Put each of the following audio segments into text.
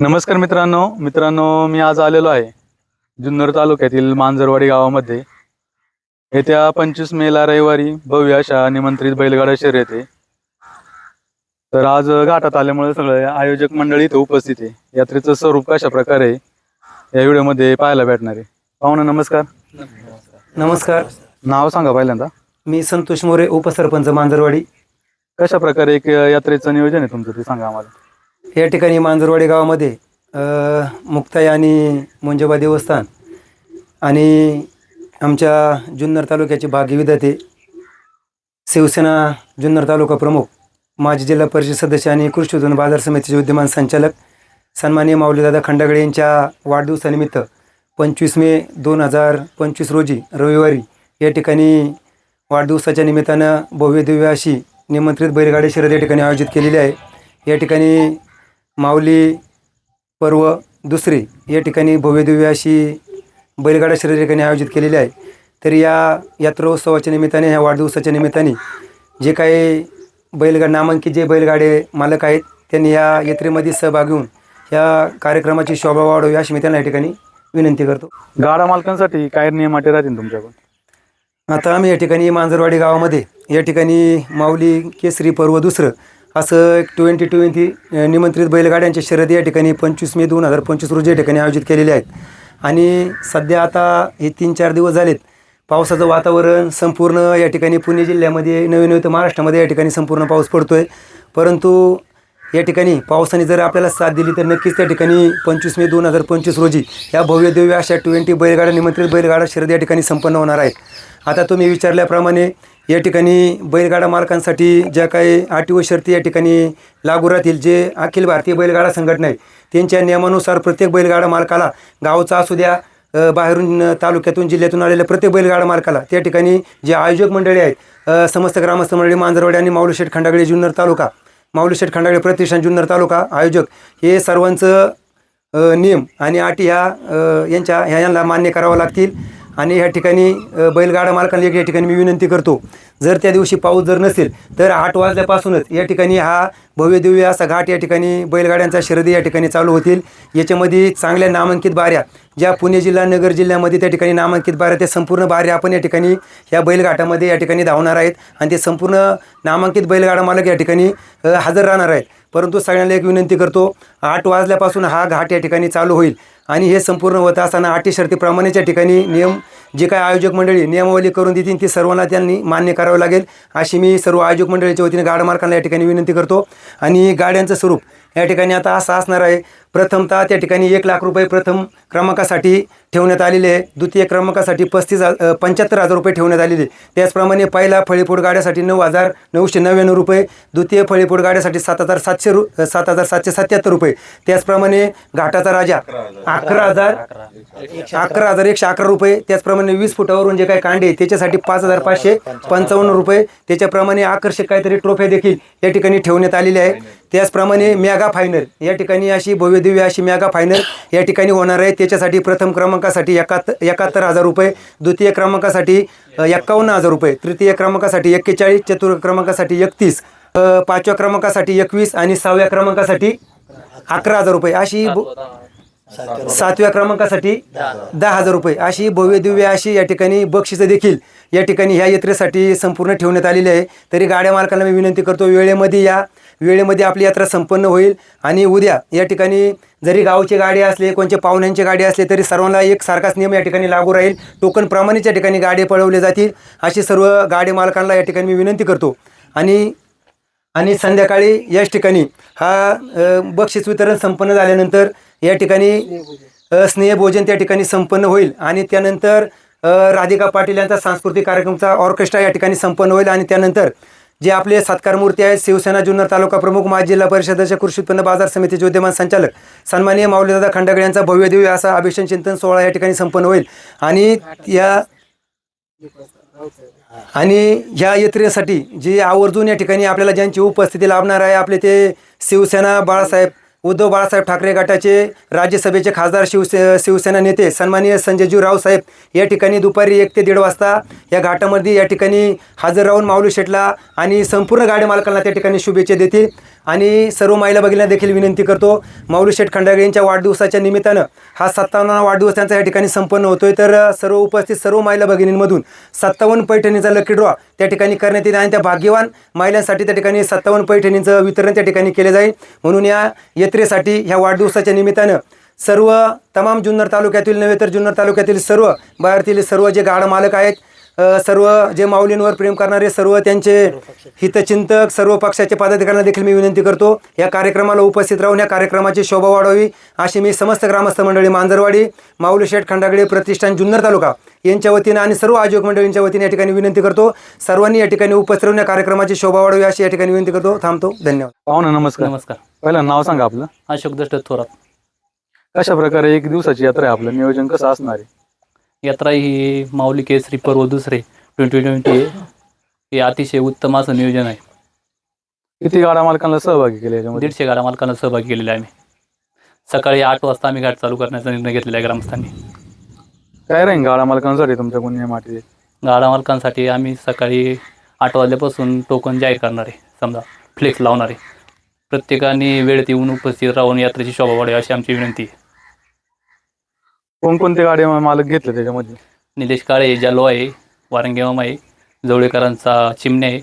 नमस्कार मित्रांनो. मित्रांनो मी आज आलेलो आहे जुन्नर तालुक्यातील मांजरवाडी गावामध्ये. येत्या पंचवीस मेला रविवारी भव्य अशा निमंत्रित बैलगाडा शर्यत आहे तर आज घाटात आल्यामुळे सगळे आयोजक मंडळी इथे उपस्थित आहे. यात्रेचं स्वरूप कशा प्रकारे या व्हिडिओमध्ये पाहायला भेटणार आहे. पाहुणा नमस्कार. नमस्कार. नाव सांगा पहिल्यांदा. मी संतोष मोरे उपसरपंच मांजरवाडी. कशा प्रकारे एक यात्रेचं नियोजन आहे तुमचं ते सांगा आम्हाला. या ठिकाणी मांजरवाडी गावामध्ये मुक्ताई आणि मुंजोबा देवस्थान आणि आमच्या जुन्नर तालुक्याचे भाग्य विधाते शिवसेना जुन्नर तालुका प्रमुख माजी जिल्हा परिषद सदस्य आणि कृषी उत्पन्न बाजार समितीचे विद्यमान संचालक सन्माननीय माऊलीदादा खंडागळे यांच्या वाढदिवसानिमित्त पंचवीस मे दोन हजार पंचवीस रोजी रविवारी या ठिकाणी वाढदिवसाच्या निमित्तानं भव्य दिव्य अशी निमंत्रित बैलगाडी शर्यत या ठिकाणी आयोजित केलेली आहे. या ठिकाणी माऊली पर्व दुसरी. या ठिकाणी भव्य दिव्य अशी बैलगाडा शर्यत या ठिकाणी आयोजित केलेली आहे. तर या यात्रोत्सवाच्या निमित्ताने ह्या वाढदिवसाच्या निमित्ताने जे काही बैलगा नामांकित जे बैलगाडे मालक आहेत त्यांनी या यात्रेमध्ये सहभाग घेऊन या कार्यक्रमाची शोभा वाढवावी अशी मी त्यांना या ठिकाणी विनंती करतो. गाडा मालकांसाठी काय नियम अटी राहतील तुमच्याकडून? आता आम्ही या ठिकाणी मांजरवाडी गावामध्ये या ठिकाणी माऊली केसरी पर्व दुसरं असं एक ट्वेंटी ट्वेंटी निमंत्रित बैलगाड्यांच्या शर्यती या ठिकाणी पंचवीस मे दोन हजार पंचवीस रोजी या ठिकाणी आयोजित केलेले आहेत. आणि सध्या आता हे तीन चार दिवस झालेत. पावसाचं वातावरण संपूर्ण या ठिकाणी पुणे जिल्ह्यामध्ये नवीन नवीन तर महाराष्ट्रामध्ये या ठिकाणी संपूर्ण पाऊस पडतो आहे परंतु या ठिकाणी पावसाने जर आपल्याला साथ दिली तर नक्कीच त्या ठिकाणी पंचवीस मे दोन हजार पंचवीस रोजी या भव्य दिव्य अशा ट्वेंटी बैलगाड्या निमंत्रित बैलगाडा शर्यत या ठिकाणी संपन्न होणार आहेत. आता तुम्ही विचारल्याप्रमाणे या ठिकाणी बैलगाडा मालकांसाठी ज्या काही अटी व शर्ती या ठिकाणी लागू राहतील जे अखिल भारतीय बैलगाडा संघटना आहे त्यांच्या नियमानुसार प्रत्येक बैलगाडा मालकाला गावचा असू द्या बाहेरून तालुक्यातून जिल्ह्यातून आलेल्या प्रत्येक बैलगाडा मालकाला त्या ठिकाणी जे आयोजक मंडळी आहेत समस्त ग्रामस्थ मंडळी मांजरवाडी आणि माऊलीशेठ खंडागडे जुन्नर तालुका माऊलीशेठ खंडागडे प्रतिष्ठान जुन्नर तालुका आयोजक हे सर्वांचं नियम आणि अटी ह्या यांच्या ह्या यांना मान्य करावं लागतील. आणि या ठिकाणी बैलगाडा मालकांना एक या ठिकाणी मी विनंती करतो जर त्या दिवशी पाऊस जर नसेल तर आठ वाजल्यापासूनच या ठिकाणी हा भव्य दिव्य असा घाट या ठिकाणी बैलगाड्यांचा शर्दी या ठिकाणी चालू होतील. याच्यामध्ये चांगल्या नामांकित बाऱ्या ज्या पुणे जिल्हा नगर जिल्ह्यामध्ये त्या ठिकाणी नामांकित बाऱ्या त्या संपूर्ण बाऱ्या आपण या ठिकाणी या बैलघाटामध्ये या ठिकाणी धावणार आहेत. आणि ते संपूर्ण नामांकित बैलगाडा मालक या ठिकाणी हजर राहणार आहेत. परंतु सगळ्यांना एक विनंती करतो आठ वाजल्यापासून हा घाट या ठिकाणी चालू होईल. आणि हे संपूर्ण होत असताना अटी शर्तीप्रमाणेच्या ठिकाणी नियम जे काय आयोजक मंडळी नियमावली करून देतील ती सर्वांना त्यांनी मान्य करावं लागेल. अशी मी सर्व आयोजक मंडळीच्या वतीने गाडमार्कांना या ठिकाणी विनंती करतो. आणि गाड्यांचं स्वरूप या ठिकाणी आता असं असणार आहे. प्रथमतः त्या ठिकाणी एक लाख रुपये प्रथम क्रमांकासाठी ठेवण्यात आलेले आहे. द्वितीय क्रमांकासाठी पस्तीस पंच्याहत्तर हजार रुपये ठेवण्यात आलेले आहे. त्याचप्रमाणे पहिला फळीपोट गाड्यासाठी नऊ हजार नऊशे नव्याण्णव रुपये द्वितीय फळीपोट गाड्यासाठी सात हजार सातशे रु सात हजार सातशे सत्याहत्तर रुपये. त्याचप्रमाणे घाटाचा राजा अकरा हजार अकरा हजार एकशे अकरा रुपये त्याचप्रमाणे वीस फुटावरून जे काही कांडे त्याच्यासाठी पाच हजार पाचशे पंचावन्न रुपये. त्याच्याप्रमाणे आकर्षक काहीतरी ट्रॉफ्या देखील या ठिकाणी ठेवण्यात आलेल्या आहे. त्याचप्रमाणे मेगा फायनल या ठिकाणी अशी भव्य दिव्य अशी मेगा फायनल या ठिकाणी होणार आहे. त्याच्यासाठी प्रथम क्रमांकासाठी एकाहत्तर एकाहत्तर हजार रुपये द्वितीय क्रमांकासाठी एकावन्न एक्कावन्न हजार रुपये तृतीय क्रमांकासाठी एक्केचाळीस चतुर्थ क्रमांकासाठी एकतीस पाचव्या क्रमांकासाठी एकवीस आणि सहाव्या क्रमांकासाठी अकरा हजार रुपये. अशी ब- सातव्या क्रमांकासाठी दहा हजार रुपये. अशी भव्य दिव्य अशी या ठिकाणी बक्षिसं देखील या ठिकाणी ह्या यात्रेसाठी संपूर्ण ठेवण्यात आलेली आहे. तरी गाड्या मालकांना मी विनंती करतो वेळेमध्ये या वेळेमध्ये आपली यात्रा संपन्न होईल. आणि उद्या या ठिकाणी जरी गावचे गाडी असले कोणचे पाहुण्यांचे गाडी असले तरी सर्वांना एक सारखाच नियम या ठिकाणी लागू राहील. टोकनप्रमाणेच या ठिकाणी गाडी पळवले जातील. अशी सर्व गाडी मालकांना या ठिकाणी मी विनंती करतो. आणि आणि संध्याकाळी याच ठिकाणी हा बक्षीस वितरण संपन्न झाल्यानंतर या ठिकाणी स्नेहभोजन त्या ठिकाणी संपन्न होईल. आणि त्यानंतर राधिका पाटील यांचा सांस्कृतिक कार्यक्रमचा ऑर्केस्ट्रा या ठिकाणी संपन्न होईल. आणि त्यानंतर जे आपले सत्कार मूर्ती आहेत शिवसेना जुन्नर तालुका प्रमुख माजी जिल्हा परिषदेचे कृषी उत्पन्न बाजार समितीचे विद्यमान संचालक सन्माननीय माऊलीदादा खंडागळे यांचा भव्य दिव्य असा अभिषेक चिंतन सोहळा या ठिकाणी संपन्न होईल. आणि या आणि या यात्रेसाठी जी आवर्जून या ठिकाणी आपल्याला ज्यांची उपस्थिती लाभणार आहे आपले ते शिवसेना बाळासाहेब उद्धव बाळासाहेब ठाकरे गटाचे राज्यसभेचे खासदार शिवसे शिवसेना नेते सन्माननीय संजयजी रावसाहेब या ठिकाणी दुपारी एक ते दीड वाजता या घाटामध्ये या ठिकाणी हजर राहून माऊली शेटला आणि संपूर्ण गाडी मालकांना त्या ठिकाणी शुभेच्छा देतील. आणि सर्व महिला बघितल्या देखील विनंती करतो माऊली शेठ खंडागळे यांच्या वाढदिवसाच्या निमित्तानं हा सत्तावन्न वाढदिवस त्यांचा या ठिकाणी संपन्न होतोय. तर सर्व उपस्थित सर्व महिला भगिनींमधून सत्तावन्न पैठणीचा लकी ड्रॉ त्या ठिकाणी करण्यात येईल आणि त्या भाग्यवान महिलांसाठी त्या ठिकाणी सत्तावन्न पैठणीचं वितरण त्या ठिकाणी केले जाईल. म्हणून या यात्रेसाठी ह्या वाढदिवसाच्या निमित्तानं सर्व तमाम जुन्नर तालुक्यातील नव्हे तर जुन्नर तालुक्यातील सर्व बाहेरतील सर्व जे गाड मालक आहेत सर्व जे माऊलींवर प्रेम करणारे सर्व त्यांचे हितचिंतक सर्व पक्षाचे पदाधिकाऱ्यांना देखील मी विनंती करतो या कार्यक्रमाला उपस्थित राहून या कार्यक्रमाची शोभा वाढवावी अशी मी समस्त ग्रामस्थ मंडळी मांजरवाडी माऊली शेठ खंडागडे प्रतिष्ठान जुन्नर तालुका यांच्या वतीनं आणि सर्व आयोजक मंडळींच्या वतीने या ठिकाणी विनंती करतो. सर्वांनी या ठिकाणी उपस्थित राहून या कार्यक्रमाची शोभा वाढवावी अशी या ठिकाणी विनंती करतो. थांबतो. धन्यवाद. पाहुणे नमस्कार. नमस्कार. पहिलं नाव सांगा आपलं. अशोक दष्ट थोरात. कशा प्रकारे एक दिवसाची यात्रा आहे आपलं? नियोजन कसं असणार आहे? यात्रा ही माऊली केसरी पर्व दुसरे ट्वेंटी ट्वेंटी हे अतिशय उत्तम असं नियोजन आहे. किती गाडा मालकांना सहभागी केले याच्यामध्ये? दीडशे गाड्या मालकांना सहभागी केलेला आहे आम्ही. सकाळी आठ वाजता आम्ही घाट चालू करण्याचा निर्णय घेतलेला आहे ग्रामस्थांनी. काय राहील गाडा मालकांसाठी तुमच्या गुन्हे माटी गाडा मालकांसाठी आम्ही सकाळी आठ वाजल्यापासून टोकन जाहीर करणार आहे. समजा फ्लेक्स लावणार आहे. प्रत्येकाने वेळेत येऊन उपस्थित राहून यात्रेची शोभा वाढावी अशी आमची विनंती आहे. कोणकोणते गाडी मालक घेतले त्याच्यामध्ये? निलेश काळे जालो आहे वारंगेवाम आहे जवळेकरांचा चिमणे आहे.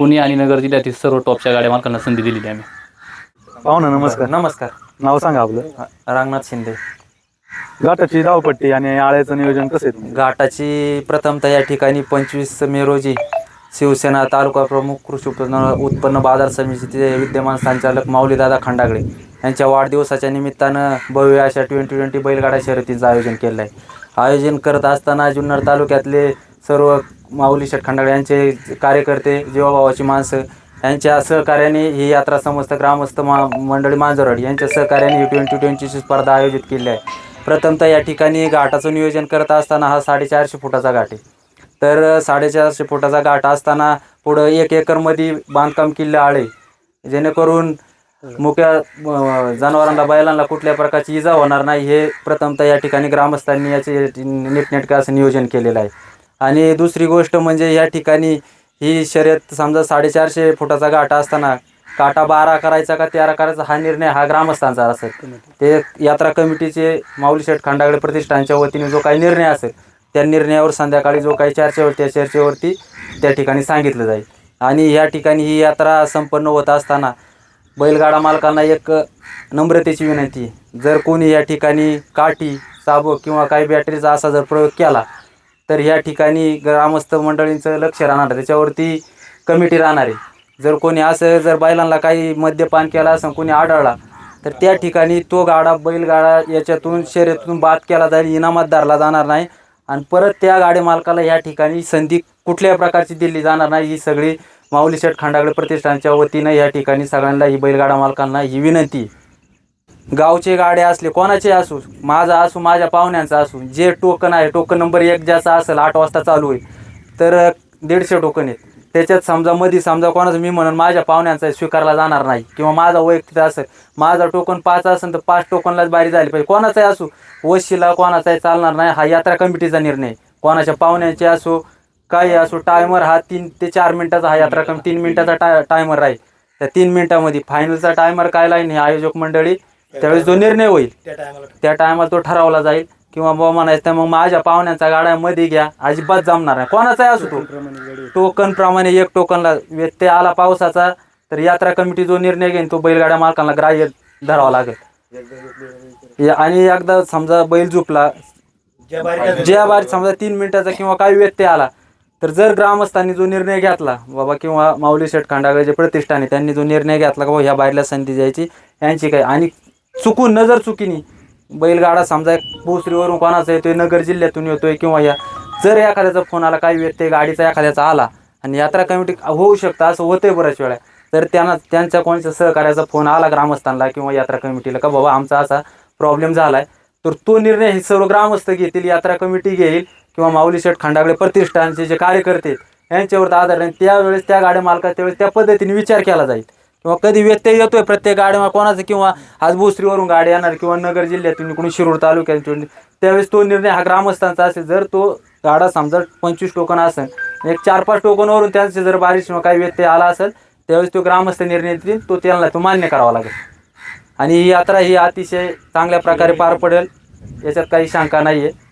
पुणे आणि नगर जिल्ह्यातील सर्व टॉपच्या गाड्या मालकांना संधी दिलेली आहे आम्ही. पाहुणे नमस्कार. नमस्कार. नाव सांगा आपलं. रांगनाथ शिंदे. गाठाची धावपट्टी आणि आळ्याचं नियोजन कसं आहे तुमचं? घाटाची प्रथमतः या ठिकाणी पंचवीस मे रोजी शिवसेना तालुका प्रमुख कृषी उत्पन्न उत्पन्न बाजार समितीचे विद्यमान संचालक माऊलीदादा खंडागळे यांच्या वाढदिवसाच्या निमित्तानं भव्य अशा ट्वेंटी ट्वेंटी बैलगाडा शर्यतीचं आयोजन केलं आहे आयोजन करत असताना जुन्नर तालुक्यातले सर्व माऊली शेठ यांचे कार्यकर्ते जीवाभावाची माणसं यांच्या सहकार्याने ही यात्रा समस्त ग्रामस्थ मा मंडळी मांजरवाडी यांच्या सहकार्याने ही ट्वेंटी ट्वेंटीची स्पर्धा आयोजित केली आहे. प्रथमतः या ठिकाणी घाटाचं नियोजन करत असताना हा साडेचारशे फुटाचा घाट आहे. तर साडेचारशे फुटाचा घाट असताना पुढं एक एकरमध्ये बांधकाम किल्ले आळे जेणेकरून मुक्या जनावरांना बैलांना कुठल्या प्रकारची इजा होणार नाही हे प्रथमतः या ठिकाणी ग्रामस्थांनी याचे नीटनेटकं असं नियोजन केलेलं आहे. आणि दुसरी गोष्ट म्हणजे या ठिकाणी ही शर्यत समजा साडेचारशे फुटाचा गाठा असताना काटा बारा करायचा का तेरा करायचा हा निर्णय हा ग्रामस्थांचा असेल. ते यात्रा कमिटीचे माऊली शेठ खांडागडे प्रतिष्ठानच्या वतीने जो काही निर्णय असेल त्या निर्णयावर संध्याकाळी जो काही चर्चा होईल त्या चर्चेवरती त्या ठिकाणी सांगितलं जाईल. आणि या ठिकाणी ही यात्रा संपन्न होत असताना बैलगाडा मालकांना एक नम्रतेची विनंती जर कोणी या ठिकाणी काठी साबक किंवा काही बॅटरीचा असा जर प्रयोग केला तर या ठिकाणी ग्रामस्थ मंडळींचं लक्ष राहणार आहे. त्याच्यावरती कमिटी राहणार आहे जर कोणी असं जर बैलांना काही मद्यपान केला असं कोणी आढळला तर त्या ठिकाणी तो गाडा बैलगाडा याच्यातून शर्यतीतून बाद केला जाईल इनामात धरला जाणार नाही आणि परत त्या गाडी मालकाला या ठिकाणी संधी कुठल्याही प्रकारची दिली जाणार नाही ही सगळी माऊली शेठ खंडागडे प्रतिष्ठानच्या वतीनं या ठिकाणी सगळ्यांना ही बैलगाडा मालकांना ही विनंती. गावचे गाडे असले कोणाचे असू माझा असू माझ्या पाहुण्यांचा असू जे टोकन आहे टोकन नंबर एक ज्याचा असेल आठ वाजता चालू आहे तर दीडशे टोकन आहेत. त्याच्यात समजा मध्ये समजा कोणाचं मी म्हणून माझ्या पाहुण्यांचा स्वीकारला जाणार नाही. किंवा माझा वैयक्तिक असेल माझा टोकन पाच असेल तर पाच टोकनलाच बारी झाली पाहिजे. कोणाचाही असू वशीला कोणाचाही चालणार नाही हा यात्रा कमिटीचा निर्णय कोणाच्या पाहुण्यांचे असो काही असो टायमर हा तीन ते चार मिनिटाचा हा यात्रा कमी तीन मिनिटाचा टाय टायमर राहील त्या तीन मिनिटामध्ये फायनलचा टायमर काय लाईन हे आयोजक मंडळी? त्यावेळेस जो निर्णय होईल त्या टायमाला तो ठरवला जाईल. किंवा बाबा म्हणायचं तर मग माझ्या पाहुण्यांचा गाड्या मध्ये घ्या अजिबात जमणार नाही. कोणाचाही असो तो? टोकन प्रमाणे एक टोकनला व्यत्यय आला पावसाचा तर यात्रा कमिटी जो निर्णय घेईन तो बैलगाड्या मालकांना ग्राह्य धरावा लागेल. या- आणि एकदा समजा बैल झुपला ज्या बारी समजा तीन मिनिटाचा किंवा काही व्यत्यय आला तर जर ग्रामस्थांनी जो निर्णय घेतला बाबा किंवा माऊली शेठ खांडागळे जे प्रतिष्ठान आहे त्यांनी जो निर्णय घेतला का बाबा ह्या बाहेरल्या संधी द्यायची यांची काय आणि चुकून नजर चुकीनी बैलगाडा समजा भोसरीवरून कोणाचा येतोय नगर जिल्ह्यातून येतोय किंवा या जर एखाद्याचा फोन आला काही व्यत्यय गाडीचा एखाद्याचा आला आणि यात्रा कमिटी होऊ शकतं असं होतंय बऱ्याच वेळा तर त्यांना त्यांच्या कोणत्या सहकार्याचा फोन आला ग्रामस्थांना किंवा यात्रा कमिटीला का बाबा आमचा असा प्रॉब्लेम झालाय तर तो निर्णय हे सर्व ग्रामस्थ घेतील यात्रा कमिटी घेईल किंवा माऊली शेठ खंडागळे प्रतिष्ठानचे जे कार्यकर्ते यांच्यावर आधार राहील त्यावेळेस त्या गाड्या मालका त्यावेळेस त्या पद्धतीने विचार केला जाईल. किंवा कधी व्यत्यय येतोय प्रत्येक गाड्या कोणाचं? किंवा आज भोसरीवरून गाडी येणार किंवा नगर जिल्ह्यातून कोणी शिरूर तालुक्यातून त्यावेळेस तो निर्णय हा ग्रामस्थांचा असेल. जर तो गाडा समजा पंचवीस टोकन असेल एक चार पाच टोकनवरून त्यांचे जर बारिश किंवा काही व्यत्यय आला असेल त्यावेळेस तो ग्रामस्थ निर्णय देतील तो त्यांना तो मान्य करावा लागेल. आणि ही यात्रा ही अतिशय चांगल्या प्रकारे पार पडेल. याच्यात काही शंका नाही आहे